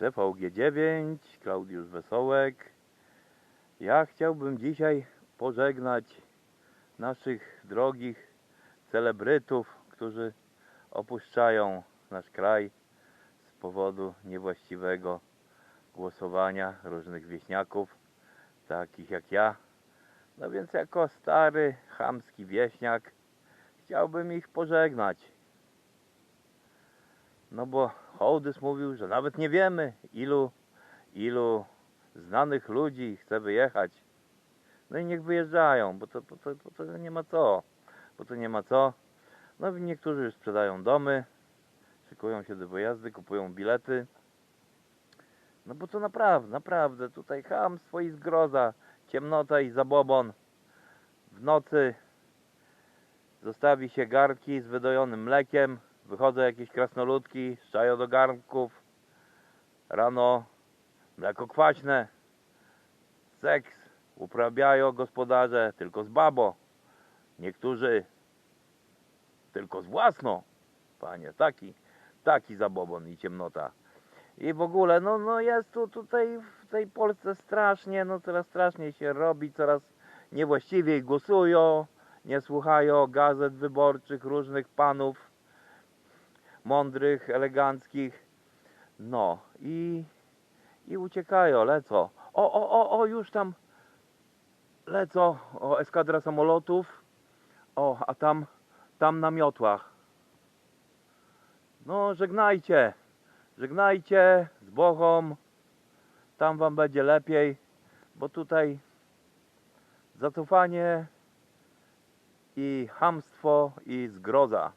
CVG9, Klaudiusz Wesołek. Ja chciałbym dzisiaj pożegnać naszych drogich celebrytów, którzy opuszczają nasz kraj z powodu niewłaściwego głosowania różnych wieśniaków, takich jak ja. No więc jako stary, chamski wieśniak chciałbym ich pożegnać. No bo Hołdys mówił, że nawet nie wiemy ilu, ilu znanych ludzi chce wyjechać. No i niech wyjeżdżają, bo to, bo to, bo to nie ma co. Bo to nie ma co. No niektórzy już sprzedają domy, szykują się do wyjazdy, kupują bilety. No bo to naprawdę, naprawdę tutaj chamstwo i zgroza, ciemnota i zabobon. W nocy zostawi się garnki z wydojonym mlekiem, wychodzą jakieś krasnoludki, szczają do garnków. Rano mleko kwaśne, seks uprawiają gospodarze tylko z babo. Niektórzy tylko z własną. Panie, taki, taki zabobon i ciemnota. I w ogóle, no, no jest tu tutaj w tej Polsce strasznie, no coraz straszniej się robi, coraz niewłaściwiej głosują, nie słuchają gazet wyborczych różnych panów mądrych, eleganckich. No i, i uciekają, lecą. O, o, o, o, już tam lecą, o, eskadra samolotów. O, a tam, tam na miotłach. No, żegnajcie, żegnajcie z Bochą. Tam wam będzie lepiej, bo tutaj zacofanie i chamstwo i zgroza.